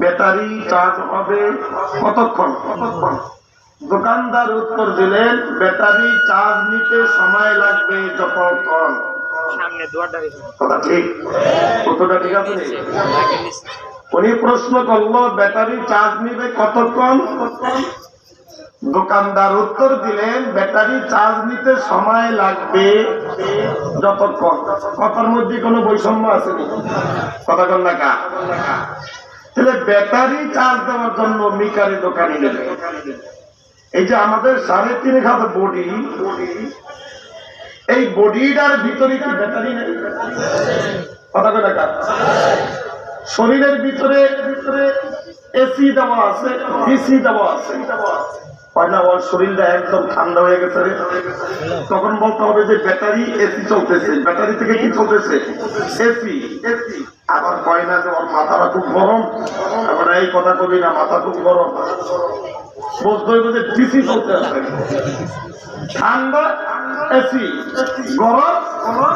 Battery charge হবে কতক্ষণ? কতক্ষণ? দোকানদার উত্তর দিলেন ব্যাটারি চার্জ নিতে সময় লাগবে যতক্ষণ সামনে কথা ঠিক? আছে? উনি প্রশ্ন করল ব্যাটারি চার্জ নিবে কতক্ষণ? দোকানদার উত্তর দিলেন, ব্যাটারি চার্জ নিতে সময় লাগবে। যতক্ষণ। কথার মধ্যে কোনো বৈষম্য আসেনি কথা কন কা। তাহলে ব্যাটারি চার্জ দেওয়ার জন্য মিকারি দোকানে নেবে। এই যে আমাদের সাড়ে তিন হাত বডি, এই বডিটার ভিতরে কি ব্যাটারি নেই? কথা কন না কা। শরীরের ভিতরে ভিতরে এসি দেওয়া আছে ডিসি দেওয়া আছে। শরীরটা একদম ঠান্ডা হয়ে গেছে তখন বলতে হবে যে ব্যাটারি এসি চলতেছে। ব্যাটারি চলতেছে? AC AC. আবার যে ওর মাথাটা খুব গরম। এই কথা মাথা গরম। ঠান্ডা, এসি। গরম,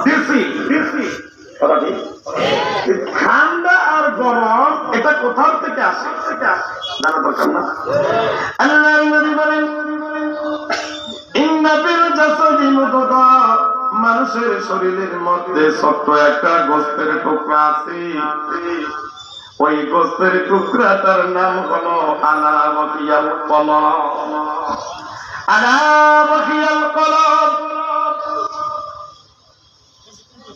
ডিসি ডিসি। ঠান্ডা আর গরম, এটা কোথাও থেকে আসে? বলেন মানুষের শরীরের মধ্যে ছোট্ট একটা গোস্তের টুকরা আছে। ওই গোস্তের টুকরাটার নাম হলো আলাবকিয়াল কলম। আলাবকিয়াল কলম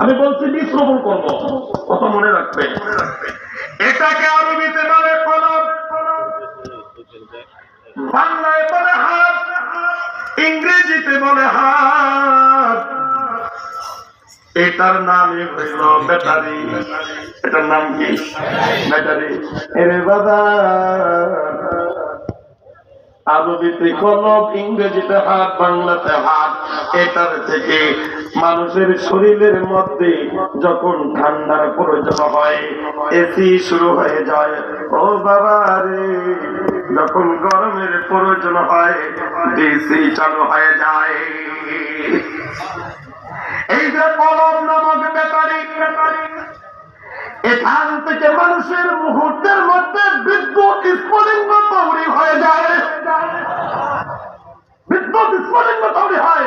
আমি বলছি বিশ্রবণ করব। মনে রাখবে। এটাকে আরবিতে বলে কলম বাংলায় বলে হাত, ইংরেজিতে বলে হাত। এটার নামই হইল ব্যাটারি। এটার নাম কি? ব্যাটারি। এরে বাবা। আরবিতে কলম ইংরেজিতে হাত, বাংলাতে হাত, এটার থেকে মানুষের শরীরের মধ্যে যখন ঠান্ডার প্রয়োজন হয়, এসি শুরু হয়ে যায়। ও বাবা রে, যখন গরমের প্রয়োজন হয়, ডিসি চালু হয়ে যায়। এই যে কলম নামক ব্যাপারী। এখান থেকে মানুষের মুহূর্তের মধ্যে বিদ্যুৎ স্ফুলিঙ্গ তৈরি হয়ে যায়। বিদ্যুৎ স্ফুলিঙ্গ তৈরি হয়।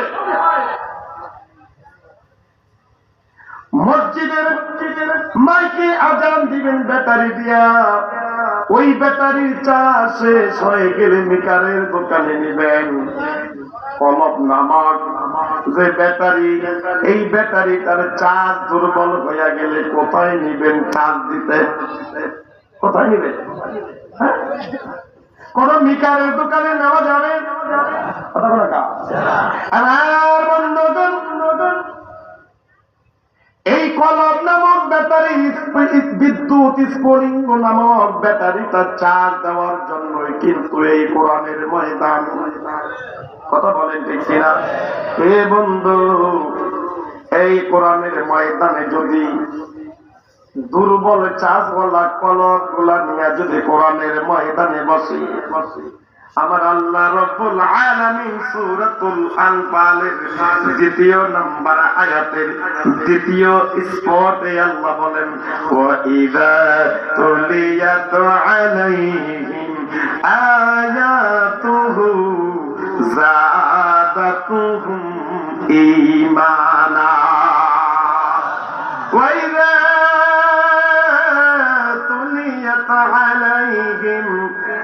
মসজিদের মাইকে আজান দিবেন ব্যাটারি দিয়া। ওই ব্যাটারির চা শেষ হয়ে গেলে দোকানে নিবেন। কলম নামক যে ব্যাটারি এই ব্যাটারি তার চার্জ দুর্বল হইয়া গেলে কোথায় নিবেন চার্জ দিতে? কোথায় নিবেন? হ্যাঁ? কোন মিকারের দোকানে নেওয়া যাবে? কথা বলে? আর বন্ধুগণ, এই কলম নামক ব্যাটারি বিদ্যুৎ স্ফুলিঙ্গ নামক ব্যাটারিটা চার্জ দেওয়ার জন্যই কিন্তু এই কোরআনের ময়দান। কথা বলেন ঠিক কিনা? হে বন্ধু, এই কোরআনের ময়দানে যদি দুর্বল চাষওয়ালা কলকগুলা নিয়ে যদি কোরআনের ময়দানে বসে বসে আমার আল্লাহ রব্বুল আলামিন সূরাতুল আনফালের দ্বিতীয় নাম্বার আয়াতের দ্বিতীয় স্পটে আল্লাহ বলেন, ওয়া ইযা তুলিয়াত আলাইহিম আয়াতুহু যাদাতুহুম ঈমানা। ওয়া ইযা তুলিয়াত আলাইহিম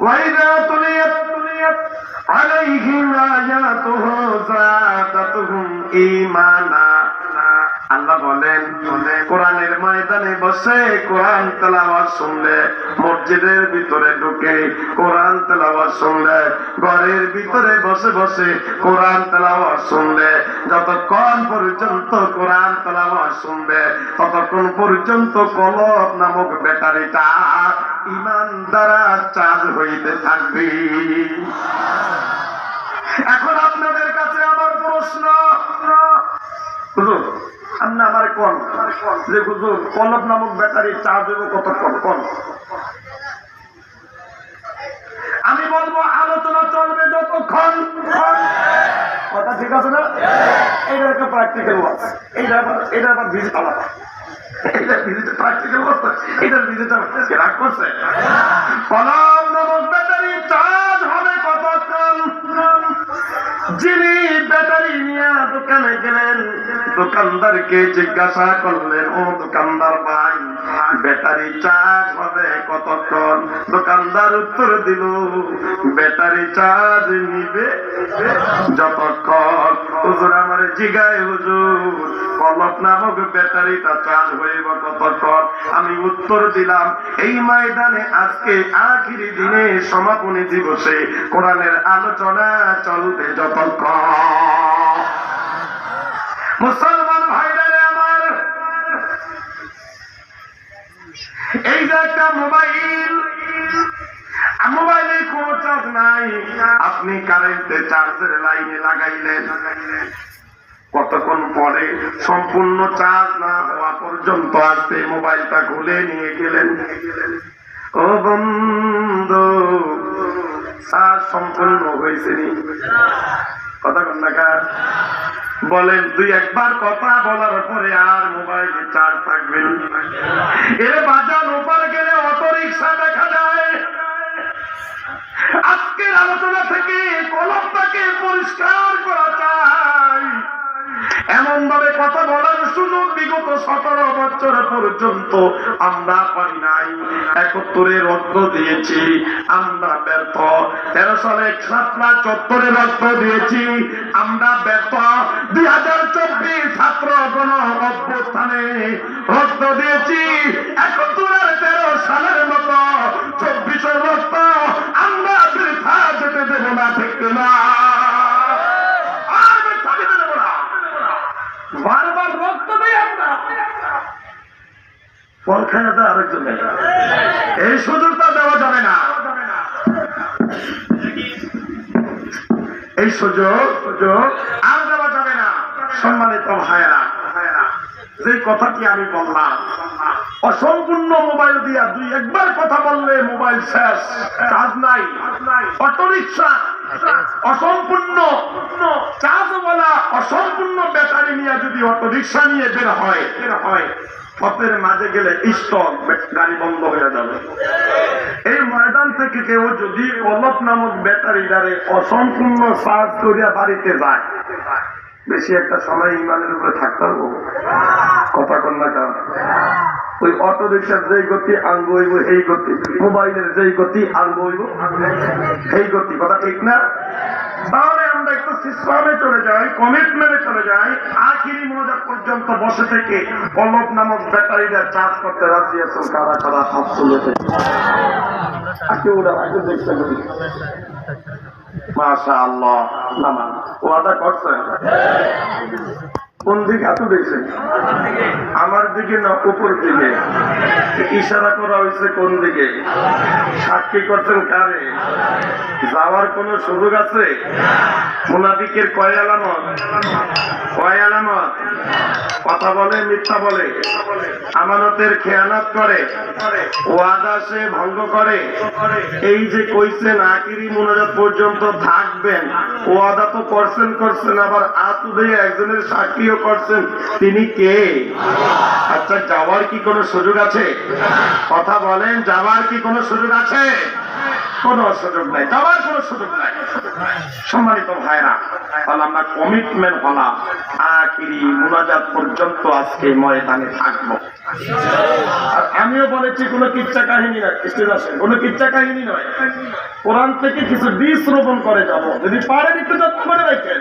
وإذا تليت تليت عليهم آياته زادتهم إيمانا আল্লাহ বলেন, কোরআনের ময়দানে বসে কোরআন তেলাওয়াত শুনলে, মসজিদের ভিতরে ঢুকে কোরআন তেলাওয়াত শুনলে, ঘরের ভিতরে বসে বসে কোরআন তেলাওয়াত শুনলে, যতক্ষণ পর্যন্ত কোরআন তেলাওয়াত শুনবে, ততক্ষণ পর্যন্ত কলব নামক ব্যাটারিটা ইমান দ্বারা চার্জ হইতে থাকবে। এখন আপনাদের কাছে আমার প্রশ্ন। আপনি আমার কোন? যে হুজুর কলব নামক ব্যাটারি চার্জ হইব কতক্ষণ কোন? আমি বলব, আলোচনা চলবে যতক্ষণ। কথা ঠিক আছে না? এইটার একটা প্র্যাকটিক্যাল ওয়াজ এইটা এটা আবার ভিজিট আলাদা। এটা ভিজিট প্র্যাকটিক্যাল ওয়াজ রাগ করছে? কলম নামক ব্যাটারি চার্জ হবে কতক্ষণ? যিনি ব্যাটারি নিয়ে দোকানে গেলেন দোকানদারকে জিজ্ঞাসা করলেন ও দোকানদার ভাই ব্যাটারি চার্জ হবে কতক্ষণ? দোকানদার উত্তর দিল ব্যাটারি চার্জ নিবে যতক্ষণ। হুজুর আমার জিগায়, হুজুর। কলপ নামক ব্যাটারিটা চার্জ হইব কতক্ষণ? আমি উত্তর দিলাম, এই ময়দানে আজকে আখিরি দিনে সমাপনী দিবসে কোরআনের আলোচনা চলবে যতক্ষণ। মুসলমান ভাইরা মোবাইল। কোন চার্জ নাই। আপনি কারেন্টে চার্জের লাইনে লাগাইলেন। কতক্ষণ পরে সম্পূর্ণ চার্জ না হওয়া পর্যন্ত আসতে মোবাইলটা খুলে নিয়ে গেলেন। ও বন্ধু চার্জ সম্পূর্ণ হয়েছে কথা কন না কার? বলেন দুই একবার কথা বলার পরে আর মোবাইলে চার্জ থাকবে এর বাজার ওপার গেলে অটো রিক্সা দেখা যায়। আজকের আলোচনা থেকে কলমটাকে পরিষ্কার করা চাই এমন ভাবে কথা বলার সুযোগ বিগত সতেরো বছর পর্যন্ত আমরা পারি নাই। একত্তরে রক্ত দিয়েছি, আমরা ব্যর্থ। তেরো সালে ছাত্রা চত্বরে রক্ত দিয়েছি, আমরা ব্যর্থ। দুই হাজার চব্বিশ ছাত্র গণ অভ্যুত্থানে রক্ত দিয়েছি, একত্তরের তেরো সালের মতো চব্বিশের রক্ত আমরা বৃথা যেতে দেবো না, ঠিক না আর বৃথা যেতে দেবো না বারবার রক্ত দেই আমরা ফল দেওয়া যাবে না। এই সুযোগ সুযোগ আর দেওয়া যাবে না। সম্মানিত ভাইয়েরা, যে কথাটি আমি বললাম, অসম্পূর্ণ মোবাইল দিয়া দুই একবার কথা বললে মোবাইল শেষ, কাজ নাই। অটো রিক্সা অসম্পূর্ণ অসম্পূর্ণ ব্যাটারি নিয়ে যদি অটো রিক্সা নিয়ে বের হয় বের হয়, পথের মাঝে গেলে স্টক, গাড়ি বন্ধ হয়ে যাবে। এই ময়দান থেকে কেউ যদি অলপ নামক ব্যাটারি দ্বারে অসম্পূর্ণ চার্জ করিয়া বাড়িতে যায়, বেশি একটা সময় ইমানের উপরে থাকতে পারব? কথা কন না কারণ ওই অটো রিক্সার যেই গতি আঙ্গ হইব এই গতি। মোবাইলের যেই গতি আঙ্গ হইব এই গতি। কথা ঠিক না? একটু সিস্টেমে চলে যায়, কমিটমেন্টে চলে যায়, আখিরি মজা পর্যন্ত বসে থেকে অলক নামক ব্যাটারিটা চার্জ করতে রাজি আছেন কারা কারা? হাত চলে আজকে ওরা আগে দেখতে ওয়াদা করছেন? কোন দিকে হাত উঠেছে আমার দিকে না উপর দিকে? ইশারা করা হয়েছে কোন দিকে? সাক্ষী করছেন কারে? যাওয়ার কোন সুযোগ আছে? মুনাফিকের কয় আলামত? কয় আলামত? কথা বলে, মিথ্যা বলে, আমানতের খেয়ানত করে, ওয়াদা সে ভঙ্গ করে। এই যে কইছেন আকিরি মোনাজাত পর্যন্ত থাকবেন, ওয়াদা তো করছেন করছেন, আবার আতু দিয়ে একজনের সাক্ষীও করছেন। তিনি কে? আচ্ছা যাওয়ার কি কোনো সুযোগ আছে? কথা বলেন, যাওয়ার কি কোনো সুযোগ আছে? আমিও বলেছি, কোনো কিচ্ছা কাহিনী নয় স্টেজ কিচ্ছা কাহিনী নয়। কোরআন থেকে কিছু বীজ রোপণ করে যাব। যদি পারেন একটু যত্ন করে রাখবেন।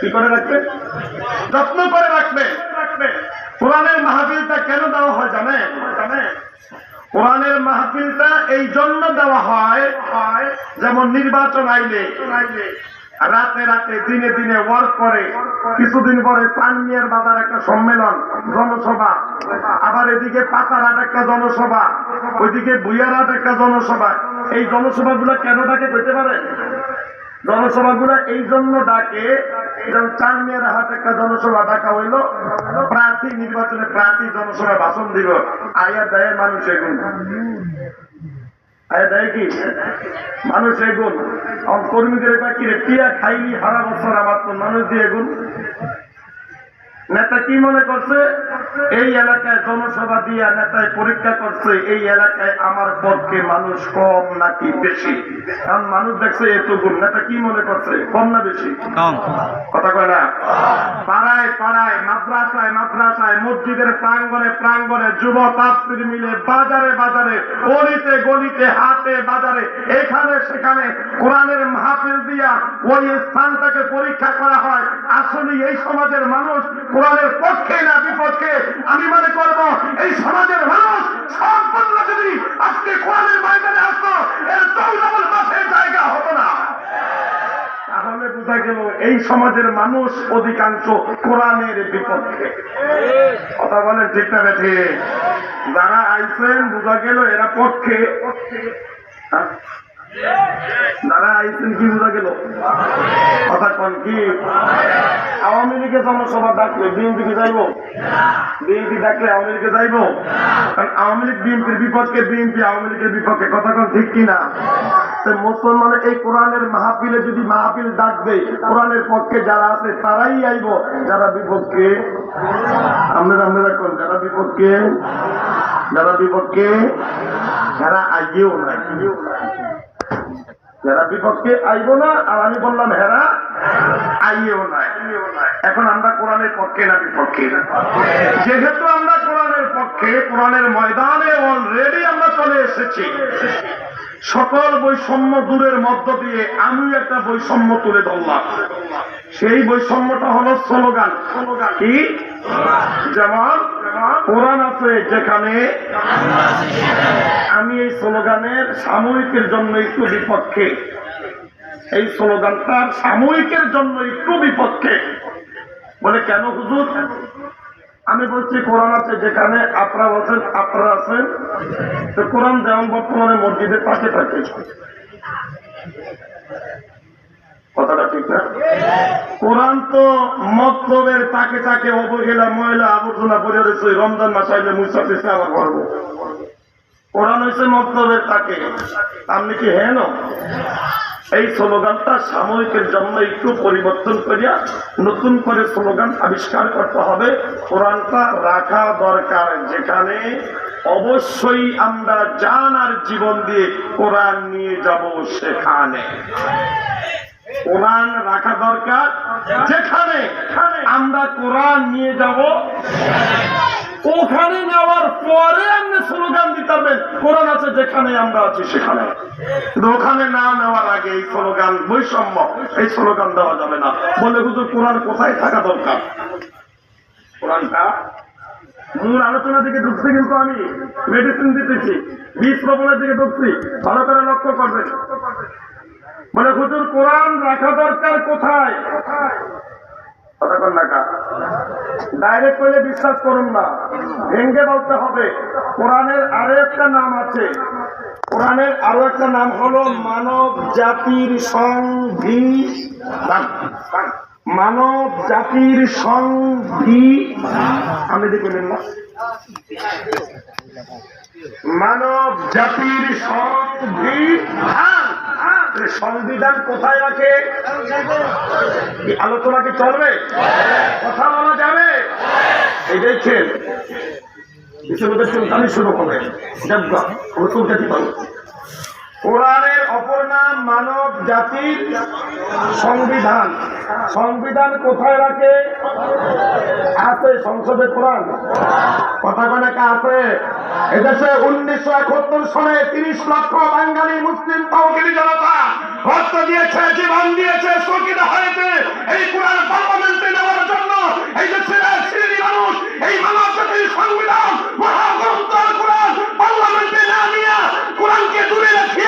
কি করে রাখবেন? যত্ন করে রাখবেন। কোরআনের মাহফিলটা কেন দেওয়া হয় জানেন জানেন? কোরআনের মাহফিলটা এই জন্য দেওয়া হয়, যেমন নির্বাচন আইলে, রাতে রাতে, দিনে দিনে ওয়ার্ক করে, কিছুদিন পরে চানমিয়ার বাজার একটা সম্মেলন, জনসভা। আবার এদিকে পাতারাট একটা জনসভা, ওইদিকে বুইয়ারাট একটা জনসভা। এই জনসভাগুলো কেন তাকে পেতে পারে জনসভাগুলো এই জন্য ডাকে যেমন মেয়ের হাট একটা জনসভা ডাকা হইল। প্রার্থী, নির্বাচনে প্রার্থী জনসভায় ভাষণ দিব আয়া দেয় মানুষ এগুন। আয়া দেয় কি? মানুষ এগুন। কর্মীদের এবার কি রে? টিয়া খাইলি, হারা বছর আমার তো মানুষ দিয়ে এগুন। নেতা কি মনে করছে? এই এলাকায় জনসভা দিয়া নেতায় পরীক্ষা করছে এই এলাকায় আমার পক্ষে মানুষ কম নাকি বেশি? কারণ মানুষ দেখছে এতগুণ নেতা কি মনে করছে? কম না বেশি? কথা কয় না? পাড়ায় পাড়ায় মাদ্রাসায় মাদ্রাসায় মসজিদের প্রাঙ্গণে প্রাঙ্গণে যুব তাপসির মিলে বাজারে বাজারে গলিতে গলিতে হাটে বাজারে এখানে সেখানে কোরআনের মাহফিল দিয়া ওই স্থানটাকে পরীক্ষা করা হয়। আসলে এই সমাজের মানুষ কোরআনের পক্ষে না বিপক্ষে আমি মনে করব এই সমাজের মানুষ সম্পূর্ণ যদি আজকে কোরআনের ময়দানে আসতো, এর চৌডবল মাসের জায়গা হতো না। তাহলে বোঝা গেল এই সমাজের মানুষ অধিকাংশ কোরআনের বিপক্ষে। কথা বলেন ঠিক না বেঠে যারা আইসেন বোঝা গেল এরা পক্ষে। হ্যাঁ? যারা আইসেন কি বোঝা গেল? কথা কন কি? আওয়ামী লীগের জনসভা ডাকলে বিএনপি কে যাইব? বিএনপি ডাকলে আওয়ামী লীগে যাইব? কারণ আওয়ামী লীগ বিএনপির বিপক্ষে, বিএনপি আওয়ামী লীগের বিপক্ষে কথা কন ঠিক কিনা? তো মুসলমানের এই কোরআনের মাহফিলে যদি মাহফিল ডাকবে, কোরআনের পক্ষে যারা আছে তারাই আইব। যারা বিপক্ষে, আপনারা আপনারা কোন? যারা বিপক্ষে যারা বিপক্ষে, যারা আইয়েও নাই। যারা বিপক্ষে আইব না, আর আমি বললাম, হেরা আইয়েও নাই এখন আমরা কোরআনের পক্ষে না বিপক্ষে? যেহেতু আমরা কোরআনের পক্ষে, কোরআনের ময়দানে অলরেডি আমরা চলে এসেছি। সকল বৈষম্য দূরের মধ্য দিয়ে আমি একটা বৈষম্য তুলে ধরলাম। সেই বৈষম্যটা হলো স্লোগান। কি? যেমন কোরআন আছে যেখানে আমি এই স্লোগানের সাময়িকের জন্য একটু বিপক্ষে। এই স্লোগানটার সাময়িকের জন্য একটু বিপক্ষে। বলে, কেন হুজুর? আমি বলছি, কোরআন আছে যেখানে আপনারা আছেন আপনারা আছেন। তো কোরআন যেমন বর্তমানে মসজিদের পাশে থাকে। কথাটা ঠিক না? কোরআন তো মতলবের তাকে তাকে অবহেলা, ময়লা, আবর্জনা করে রয়েছে রমজান মাস আইলে মুসাফিসে আবার করব কোরআন হয়েছে মতলবের তাকে। আপনি কি হেন? এই স্লোগানটা সাময়িকের জন্য একটু পরিবর্তন করিয়া নতুন করে স্লোগান আবিষ্কার করতে হবে। কোরআনটা রাখা দরকার, যেখানে অবশ্যই আমরা জান আর জীবন দিয়ে কোরআন নিয়ে যাব সেখানে। কোরআন রাখা দরকার। যেখানে আমরা কোরআন নিয়ে যাব, ওখানে নেওয়ার পরে আপনি স্লোগান দিতে পারবেন, কোরআন আছে যেখানে আমরা আছি সেখানে। ওখানে না নেওয়ার আগে এই স্লোগান, বৈষম্য, এই স্লোগান দেওয়া যাবে না। বলে হুজুর, কোরআন কোথায় থাকা দরকার? কোরআনটা মূল আলোচনা দিকে ঢুকছি কিন্তু আমি মেডিসিন দিতেছি, বীজ প্রবণের দিকে ঢুকছি, ভালো করে লক্ষ্য করবেন। বলে, হুজুর, কোরআন রাখা দরকার কোথায়? ডাইরেক্ট করলে বিশ্বাস করুন না। ভেঙ্গে বলতে হবে। কোরআনের আরও একটা নাম আছে। কোরআনের আরও একটা নাম হলো মানব জাতির সংধি মানব জাতির সংধি আমি দেখলেন না? মানব জাতির সংবিধান। সংবিধান কোথায় রাখে? আলোচনা কি চলবে? কথা বলা যাবে? এই দেখছেন বিশ্ববিদ্যালয় শুরু করবে। নতুন খেতে কোরআনের অপর নাম মানব জাতির সংবিধান। সংবিধান কোথায় রাখে? আছে সংসদে কোরআন। কথা কনেকা আছে। এদেশে উনিশশো একাত্তর সনে তিরিশ লক্ষ বাঙালি মুসলিম তহবিলি জনতা রক্ত দিয়েছে, জীবন দিয়েছে, শোকিত হয়েছে। এই কোরআন পার্লামেন্টে নেওয়ার জন্য এই যে ছেলে শ্রেণি মানুষ, এই মানব জাতির সংবিধান মহাগ্রন্থ কোরআন পার্লামেন্টে না নিয়ে কোরআনকে দূরে রাখিয়া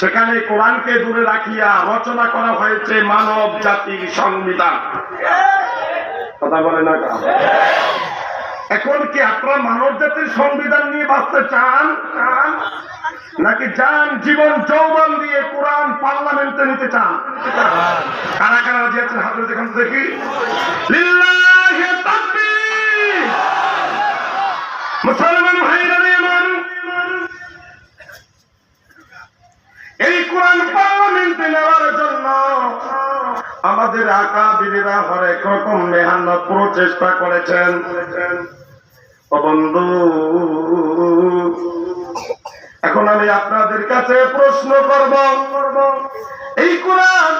সেখানে কোরআনকে দূরে রাখিয়া রচনা করা হয়েছে মানব জাতির সংবিধান। কথা বলে না এখন কি আপনারা মানব জাতির সংবিধান নিয়ে বাঁচতে চান? নাকি যান, জীবন, যৌবন দিয়ে কোরআন পার্লামেন্টে নিতে চান? কারা কারা আছেন হাতে দেখুন তো দেখি? মুসলমান ভাইরা রে আমার এই কোরআন পার্লামেন্টে নেওয়ার জন্য। আমাদের আকা বিবিরা হরেক রকম মেহান্ন প্রচেষ্টা করেছেন। বন্ধু, এখন আমি আপনাদের কাছে প্রশ্ন করব। এই কোরআন,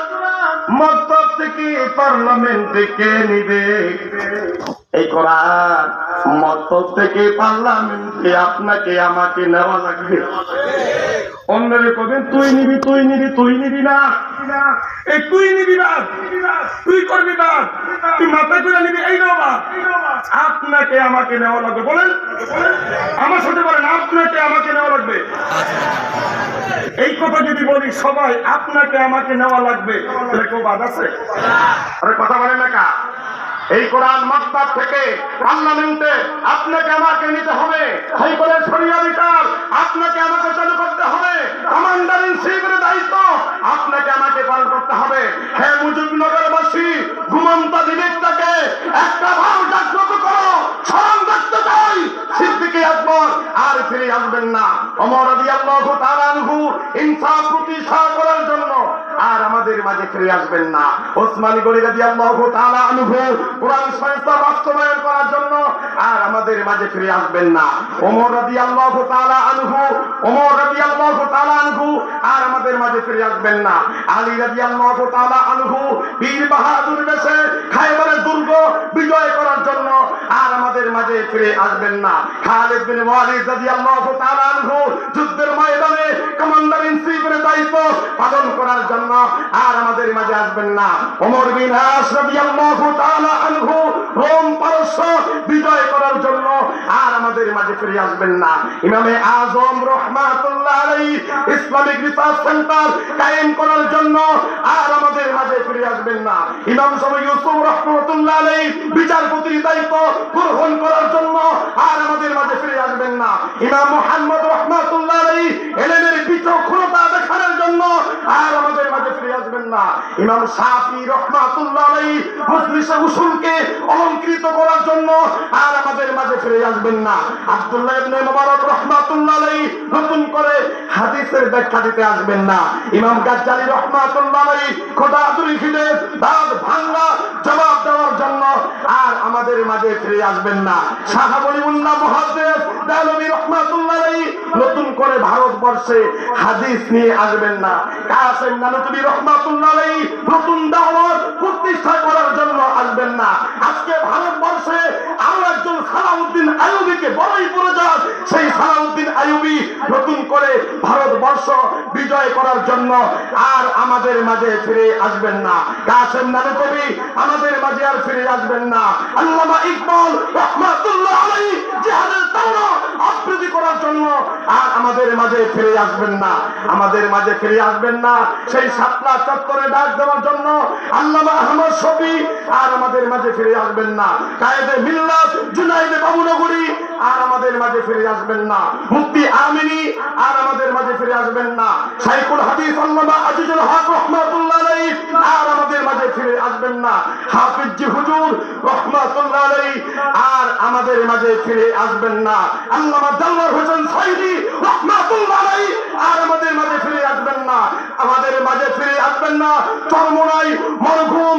মক্তব থেকে পার্লামেন্টে কে নিবে? এই কোরআন মক্তব থেকে পার্লামেন্টে আপনাকে আমাকে নেওয়া লাগবে। অন্যরে কবেন তুই নিবি তুই নিবি তুই নিবি না। এই তুই নিবি না, তুই করবি না। তুই মাথায় তুলে নিবি, এই নেওয়া আপনাকে আমাকে নেওয়া লাগবে, বলেন। আমার সাথে বলেন, আপনাকে আমাকে নেওয়া লাগবে। এই কথা যদি বলি, সবাই আপনাকে আমাকে নেওয়া লাগবে। তাহলে কেউ বাদ আছে? আরে কথা বলেন না কা। এই কোরআন মক্তাব থেকে পার্লামেন্টে আপনাকে আমাকে নিতে হবে। হাইকোর্টের সরিয়া বিচার, আপনাকে আমাকে চালু করতে হবে। কমান্ডার ইন চিফের দায়িত্ব, আপনাকে আমাকে পালন করতে হবে। হে মুজিবনগরবাসী ঘুমন্ত বিবেকটাকে একটা ভাব জাগ্রত করো। স্মরণ রাখতে চাই। সিদ্দিকে আকবর আর ফিরে আসবেন না। অমর রাদিয়াল্লাহু তাআলা আনহু ইনসাফ প্রতিষ্ঠা করার জন্য আর আমাদের মাঝে ফিরে আসবেন না। ওসমানী গনি রাদিয়াল্লাহু তাআলা আনহু কোরআন সংস্থা বাস্তবায়ন করার জন্য আর আমাদের মাঝে ফিরে আসবেন না। ওমর রাদিয়াল্লাহু তাআলা আনহু, ওমর রাদিয়াল্লাহু তাআলা আনহু আর আমাদের মাঝে ফিরে আসবেন না। আলী রাদিয়াল্লাহু তাআলা আনহু বীর বাহাদুর বেশে খায়বারের দুর্গ বিজয় করার জন্য আর আমাদের মাঝে ফিরে আসবেন না। খালিদ বিন ওয়ালিদ রাদিয়াল্লাহু তাআলা আনহু যুদ্ধের ময়দানে কমান্ডার ইন চিফের দায়িত্ব পালন করার জন্য আর আমাদের মাঝে আসবেন না। ওমর বিন আস রাদিয়াল্লাহু তাআলা আনহু, রোম পারস্য বিজয় করার জন্য আর আমাদের মাঝে ফিরে আসবেন না। ইমামে আজম রহমাতুল্লাহ আলাইহি ইসলামিক রিসার্চ সেন্টার কায়েম করার জন্য আর আমাদের মাঝে ফিরে আসবেন না। ইমাম সাহেব ইউসুফ রহমাতুল্লাহ আলাইহি বিচারপতির দায়িত্ব গ্রহণ করার জন্য আর আমাদের মাঝে ফিরে আসবেন না। ইমাম মুহাম্মদ রহমাতুল্লাহ আলাইহি এলেমের বিচক্ষণতা দেখানোর জন্য আর আমাদের মাঝে ফিরে আসবেন না। ইমাম শাফি রহমাতুল্লাহ আলাইহি মজলিসে উসুলকে অলংকৃত করার জন্য আর আমাদের মাঝে ফিরে আসবেন না। নতুন করে ভারতবর্ষে হাদিস নিয়ে আসবেন না। নানুতুবি রহমাতুল্লাহ নতুন দাওয়াত প্রতিষ্ঠা করার জন্য আসবেন না। আজকে ভারতবর্ষে আরও একজন সালাউদ্দিন আইয়ুবীকে বড়ই প্রয়োজন সেই সালাউদ্দিন আইয়ুবী নতুন করে ভারতবর্ষ বিজয় করার জন্য আর আমাদের মাঝে ফিরে আসবেন না। কাসেম নানুতুবি আমাদের মাঝে আর ফিরে আসবেন না। আল্লামা ইকবাল রহমাতুল্লাহ আলাইহি জিহাদের তাওরা আবৃত্তি করার জন্য আর আমাদের মাঝে ফিরে আসবেন না। আমাদের মাঝে ফিরে আসবেন না। সেই সাতলা করে ডাক দেওয়ার জন্য আল্লামা শফি আর আমাদের মাঝে ফিরে আসবেন না। কায়েদে মিল্লাত, জুনাইদে বাবুনগরী, আর আমাদের মাঝে ফিরে আসবেন না। মুক্তি আমিনী, আর আমাদের মাঝে ফিরে আসবেন না। সাইকুল হাদিস আল্লামা আজিজুল হক রহমাতুল্লাহ আলাইহি, আর আমাদের মাঝে ফিরে আসবেন না। হাফিজ জি হুজুর রহমাতুল্লাহ আলাইহি, আর আমাদের মাঝে ফিরে আসবেন না। আল্লামা দাল্লার হোসেন সাইদি রহমাতুল্লাহ আলাইহি, আর আমাদের মাঝে ফিরে আসবেন না। আমাদের মাঝে ফিরে আসবেন না। চরমোনাই, মরহুম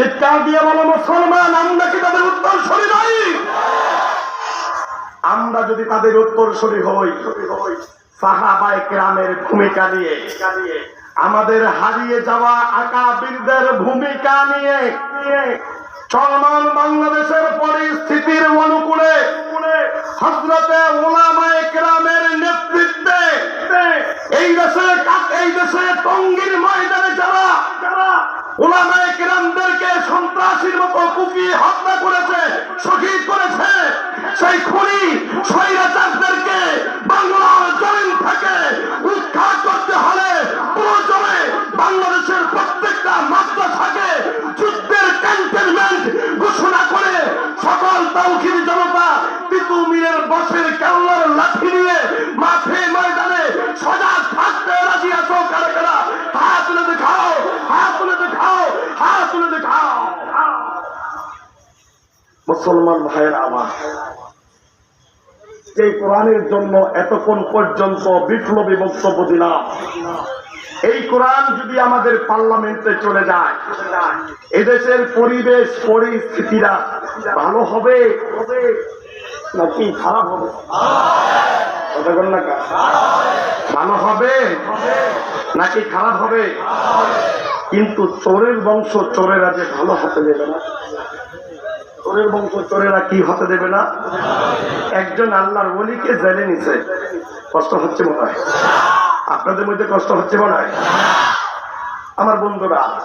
চিৎকার দিয়ে বলো, মুসলমান, আমরা কি তাদের উত্তর সরি নই? আমরা যদি তাদের উত্তর সরি হই, সাহাবায় গ্রামের ভূমিকা নিয়ে, আমাদের হারিয়ে যাওয়া আকাবিরদের ভূমিকা নিয়ে, চলমান বাংলাদেশের পরিস্থিতির অনুকূলে হজরতে ওলামায় গ্রামের নেতৃত্বে, এই দেশে এই দেশে মুসলমান ভাইয়ের আমার যে কোরআনের জন্য এতক্ষণ পর্যন্ত বিপ্লবী বক্তব্য দিলাম। এই কোরআন যদি আমাদের পার্লামেন্টে চলে যায়, এদেশের পরিবেশ, পরিস্থিতিরা ভালো হবে নাকি খারাপ হবে? ভালো হবে নাকি খারাপ হবে? কিন্তু চোরের বংশ চোরেরা যে ভালো হতে দেবে না। চোরের বংশ, চোরেরা কি হতে দেবে না? একজন আল্লাহর বলিকে জেলে নিছে। কষ্ট হচ্ছে মনে হয়। আপনাদের মধ্যে কষ্ট হচ্ছে মনে হয়? আমার বন্ধুরা,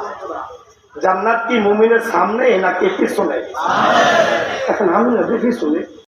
জান্নাত কি মুমিনের সামনে নাকি পিছনে? এখন আমি না, দেখি শুনে।